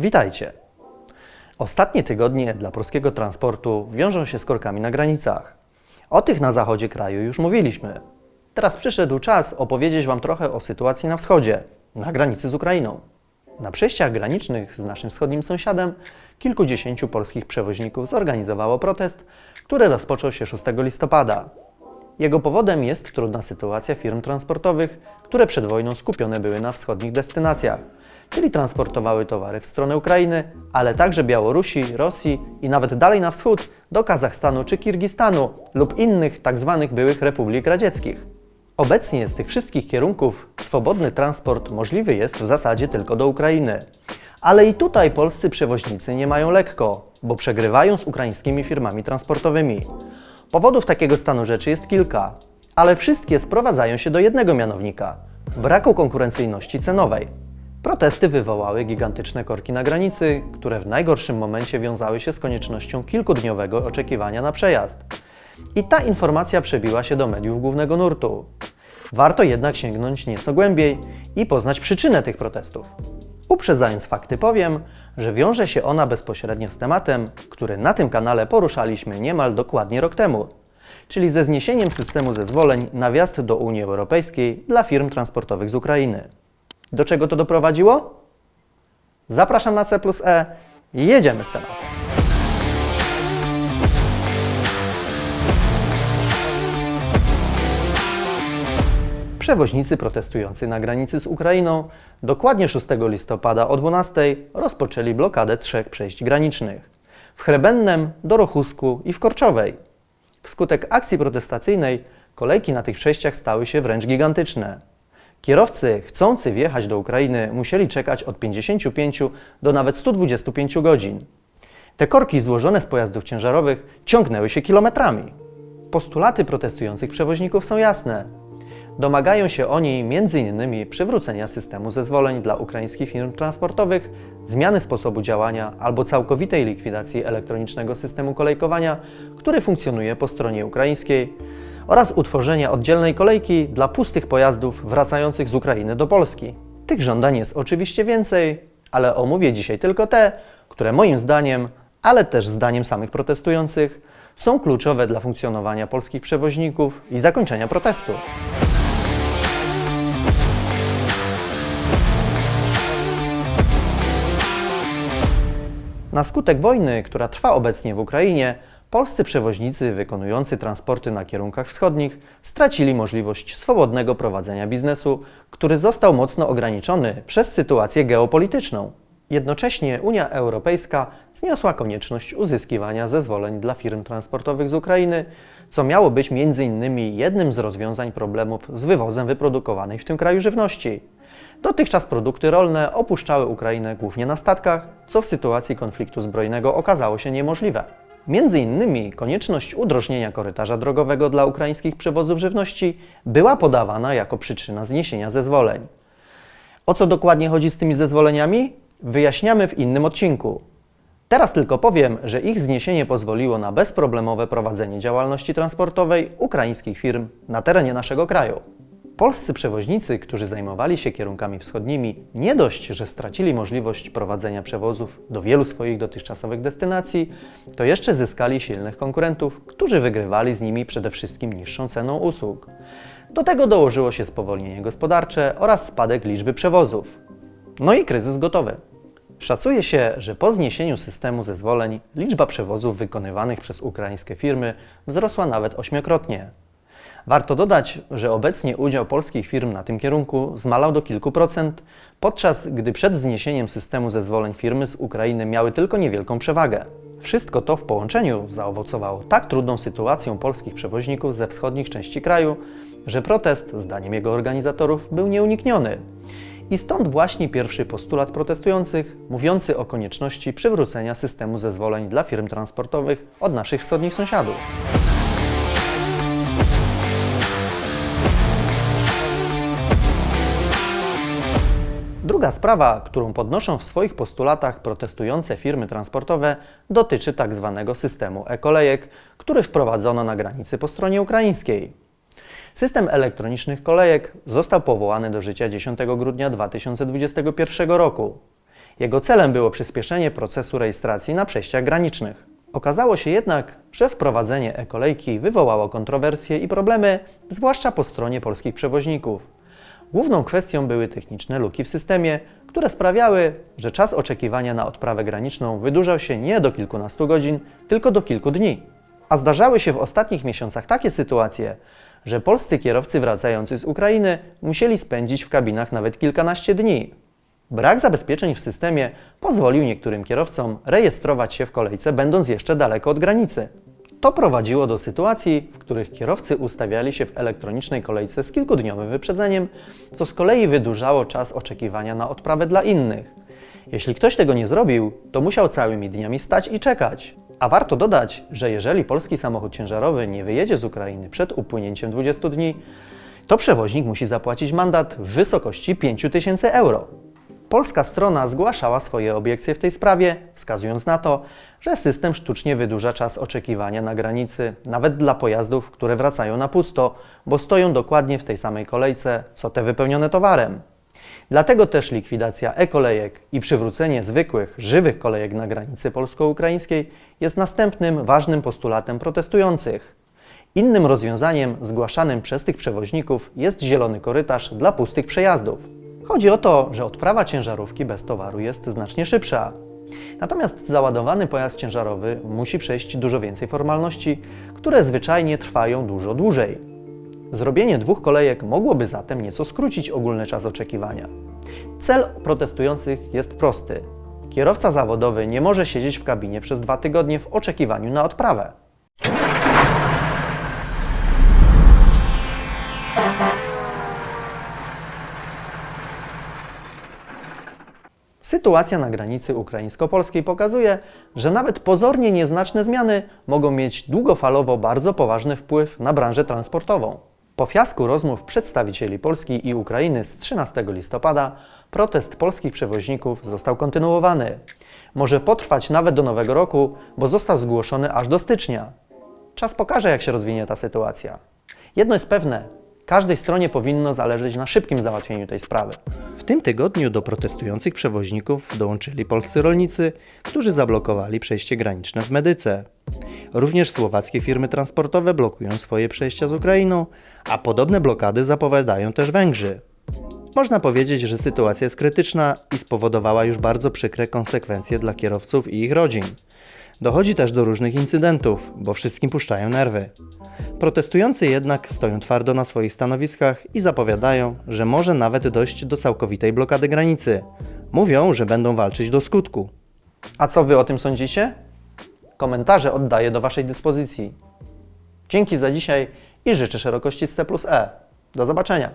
Witajcie. Ostatnie tygodnie dla polskiego transportu wiążą się z korkami na granicach. O tych na zachodzie kraju już mówiliśmy. Teraz przyszedł czas opowiedzieć Wam trochę o sytuacji na wschodzie, na granicy z Ukrainą. Na przejściach granicznych z naszym wschodnim sąsiadem kilkudziesięciu polskich przewoźników zorganizowało protest, który rozpoczął się 6 listopada. Jego powodem jest trudna sytuacja firm transportowych, które przed wojną skupione były na wschodnich destynacjach, czyli transportowały towary w stronę Ukrainy, ale także Białorusi, Rosji i nawet dalej na wschód do Kazachstanu czy Kirgistanu lub innych tzw. byłych republik radzieckich. Obecnie z tych wszystkich kierunków swobodny transport możliwy jest w zasadzie tylko do Ukrainy. Ale i tutaj polscy przewoźnicy nie mają lekko, bo przegrywają z ukraińskimi firmami transportowymi. Powodów takiego stanu rzeczy jest kilka, ale wszystkie sprowadzają się do jednego mianownika braku konkurencyjności cenowej. Protesty wywołały gigantyczne korki na granicy, które w najgorszym momencie wiązały się z koniecznością kilkudniowego oczekiwania na przejazd. I ta informacja przebiła się do mediów głównego nurtu. Warto jednak sięgnąć nieco głębiej i poznać przyczynę tych protestów. Uprzedzając fakty powiem, że wiąże się ona bezpośrednio z tematem, który na tym kanale poruszaliśmy niemal dokładnie rok temu, czyli ze zniesieniem systemu zezwoleń na wjazd do Unii Europejskiej dla firm transportowych z Ukrainy. Do czego to doprowadziło? Zapraszam na C plus E jedziemy z tematem. Przewoźnicy protestujący na granicy z Ukrainą dokładnie 6 listopada o 12 rozpoczęli blokadę trzech przejść granicznych w Chrebennem, Dorochusku i w Korczowej. Wskutek akcji protestacyjnej kolejki na tych przejściach stały się wręcz gigantyczne. Kierowcy chcący wjechać do Ukrainy musieli czekać od 55 do nawet 125 godzin. Te korki złożone z pojazdów ciężarowych ciągnęły się kilometrami. Postulaty protestujących przewoźników są jasne. Domagają się oni m.in. przywrócenia systemu zezwoleń dla ukraińskich firm transportowych, zmiany sposobu działania albo całkowitej likwidacji elektronicznego systemu kolejkowania, który funkcjonuje po stronie ukraińskiej, oraz utworzenia oddzielnej kolejki dla pustych pojazdów wracających z Ukrainy do Polski. Tych żądań jest oczywiście więcej, ale omówię dzisiaj tylko te, które moim zdaniem, ale też zdaniem samych protestujących, są kluczowe dla funkcjonowania polskich przewoźników i zakończenia protestu. Na skutek wojny, która trwa obecnie w Ukrainie, polscy przewoźnicy wykonujący transporty na kierunkach wschodnich stracili możliwość swobodnego prowadzenia biznesu, który został mocno ograniczony przez sytuację geopolityczną. Jednocześnie Unia Europejska zniosła konieczność uzyskiwania zezwoleń dla firm transportowych z Ukrainy, co miało być m.in. jednym z rozwiązań problemów z wywozem wyprodukowanej w tym kraju żywności. Dotychczas produkty rolne opuszczały Ukrainę głównie na statkach, co w sytuacji konfliktu zbrojnego okazało się niemożliwe. Między innymi konieczność udrożnienia korytarza drogowego dla ukraińskich przewozów żywności była podawana jako przyczyna zniesienia zezwoleń. O co dokładnie chodzi z tymi zezwoleniami? Wyjaśniamy w innym odcinku. Teraz tylko powiem, że ich zniesienie pozwoliło na bezproblemowe prowadzenie działalności transportowej ukraińskich firm na terenie naszego kraju. Polscy przewoźnicy, którzy zajmowali się kierunkami wschodnimi, nie dość, że stracili możliwość prowadzenia przewozów do wielu swoich dotychczasowych destynacji, to jeszcze zyskali silnych konkurentów, którzy wygrywali z nimi przede wszystkim niższą ceną usług. Do tego dołożyło się spowolnienie gospodarcze oraz spadek liczby przewozów. No i kryzys gotowy. Szacuje się, że po zniesieniu systemu zezwoleń liczba przewozów wykonywanych przez ukraińskie firmy wzrosła nawet ośmiokrotnie. Warto dodać, że obecnie udział polskich firm na tym kierunku zmalał do kilku procent, podczas gdy przed zniesieniem systemu zezwoleń firmy z Ukrainy miały tylko niewielką przewagę. Wszystko to w połączeniu zaowocowało tak trudną sytuacją polskich przewoźników ze wschodnich części kraju, że protest, zdaniem jego organizatorów, był nieunikniony. I stąd właśnie pierwszy postulat protestujących, mówiący o konieczności przywrócenia systemu zezwoleń dla firm transportowych od naszych wschodnich sąsiadów. Druga sprawa, którą podnoszą w swoich postulatach protestujące firmy transportowe, dotyczy tzw. systemu e-kolejek, który wprowadzono na granicy po stronie ukraińskiej. System elektronicznych kolejek został powołany do życia 10 grudnia 2021 roku. Jego celem było przyspieszenie procesu rejestracji na przejściach granicznych. Okazało się jednak, że wprowadzenie e-kolejki wywołało kontrowersje i problemy, zwłaszcza po stronie polskich przewoźników. Główną kwestią były techniczne luki w systemie, które sprawiały, że czas oczekiwania na odprawę graniczną wydłużał się nie do kilkunastu godzin, tylko do kilku dni. A zdarzały się w ostatnich miesiącach takie sytuacje, że polscy kierowcy wracający z Ukrainy musieli spędzić w kabinach nawet kilkanaście dni. Brak zabezpieczeń w systemie pozwolił niektórym kierowcom rejestrować się w kolejce, będąc jeszcze daleko od granicy. To prowadziło do sytuacji, w których kierowcy ustawiali się w elektronicznej kolejce z kilkudniowym wyprzedzeniem, co z kolei wydłużało czas oczekiwania na odprawę dla innych. Jeśli ktoś tego nie zrobił, to musiał całymi dniami stać i czekać. A warto dodać, że jeżeli polski samochód ciężarowy nie wyjedzie z Ukrainy przed upłynięciem 20 dni, to przewoźnik musi zapłacić mandat w wysokości 5000 euro. Polska strona zgłaszała swoje obiekcje w tej sprawie, wskazując na to, że system sztucznie wydłuża czas oczekiwania na granicy, nawet dla pojazdów, które wracają na pusto, bo stoją dokładnie w tej samej kolejce, co te wypełnione towarem. Dlatego też likwidacja e-kolejek i przywrócenie zwykłych, żywych kolejek na granicy polsko-ukraińskiej jest następnym ważnym postulatem protestujących. Innym rozwiązaniem zgłaszanym przez tych przewoźników jest zielony korytarz dla pustych przejazdów. Chodzi o to, że odprawa ciężarówki bez towaru jest znacznie szybsza. Natomiast załadowany pojazd ciężarowy musi przejść dużo więcej formalności, które zwyczajnie trwają dużo dłużej. Zrobienie dwóch kolejek mogłoby zatem nieco skrócić ogólny czas oczekiwania. Cel protestujących jest prosty. Kierowca zawodowy nie może siedzieć w kabinie przez dwa tygodnie w oczekiwaniu na odprawę. Sytuacja na granicy ukraińsko-polskiej pokazuje, że nawet pozornie nieznaczne zmiany mogą mieć długofalowo bardzo poważny wpływ na branżę transportową. Po fiasku rozmów przedstawicieli Polski i Ukrainy z 13 listopada protest polskich przewoźników został kontynuowany. Może potrwać nawet do nowego roku, bo został zgłoszony aż do stycznia. Czas pokaże, jak się rozwinie ta sytuacja. Jedno jest pewne: każdej stronie powinno zależeć na szybkim załatwieniu tej sprawy. W tym tygodniu do protestujących przewoźników dołączyli polscy rolnicy, którzy zablokowali przejście graniczne w Medyce. Również słowackie firmy transportowe blokują swoje przejścia z Ukrainą, a podobne blokady zapowiadają też Węgrzy. Można powiedzieć, że sytuacja jest krytyczna i spowodowała już bardzo przykre konsekwencje dla kierowców i ich rodzin. Dochodzi też do różnych incydentów, bo wszystkim puszczają nerwy. Protestujący jednak stoją twardo na swoich stanowiskach i zapowiadają, że może nawet dojść do całkowitej blokady granicy. Mówią, że będą walczyć do skutku. A co wy o tym sądzicie? Komentarze oddaję do Waszej dyspozycji. Dzięki za dzisiaj i życzę szerokości C plus E. Do zobaczenia.